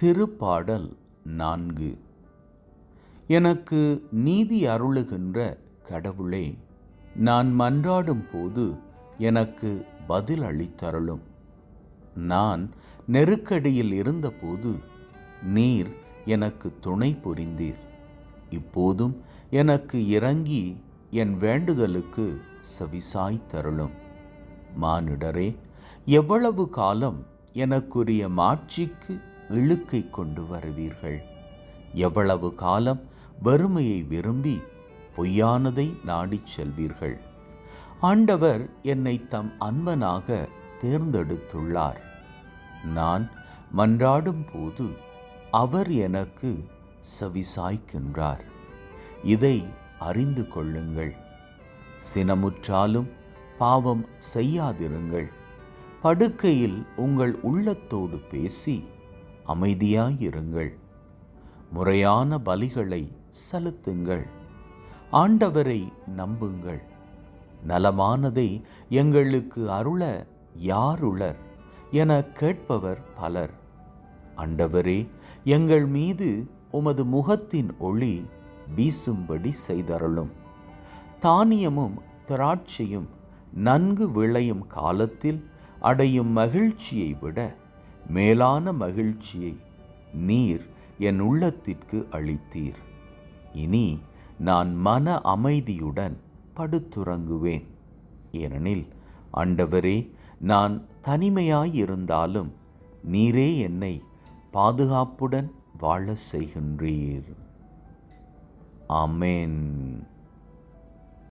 திருப்பாடல் நான்கு. எனக்கு நீதி அருளுகின்ற கடவுளே நான் மன்றாடும் போது எனக்கு பதில் அளித்தருளும். நான் நெருக்கடியில் இருந்தபோது நீர் எனக்கு துணை புரிந்தீர். இப்போதும் எனக்கு இறங்கி என் வேண்டுதலுக்கு செவிசாய் தருளும். மானிடரே எவ்வளவு காலம் எனக்குரிய மாட்சிக்கு இழுக்கை கொண்டு வருவீர்கள். எவ்வளவு காலம் வறுமையை விரும்பி பொய்யானதை நாடிச் செல்வீர்கள். ஆண்டவர் என்னை தம் அன்பனாக தேர்ந்தெடுத்துள்ளார். நான் மன்றாடும் போது அவர் எனக்கு செவிசாய்க்கின்றார். இதை அறிந்து கொள்ளுங்கள். சினமுற்றாலும் பாவம் செய்யாதிருங்கள். படுக்கையில் உங்கள் உள்ளத்தோடு பேசி அமைதியாயிருங்கள். முறையான பலிகளை செலுத்துங்கள். ஆண்டவரை நம்புங்கள். நலமானதை எங்களுக்கு அருள யாருளர் என கேட்பவர் பலர். ஆண்டவரே எங்கள் மீது உமது முகத்தின் ஒளி வீசும்படி செய்தருளும். தானியமும் திராட்சையும் நன்கு விளையும் காலத்தில் அடையும் மகிழ்ச்சியை விட மேலான மகிழ்ச்சியை நீர் என் உள்ளத்திற்கு அளித்தீர். இனி நான் மன அமைதியுடன் படுத்துறங்குவேன். ஏனெனில் ஆண்டவரே நான் தனிமையாயிருந்தாலும் நீரே என்னை பாதுகாப்புடன் வாழ செய்கின்றீர். ஆமேன்.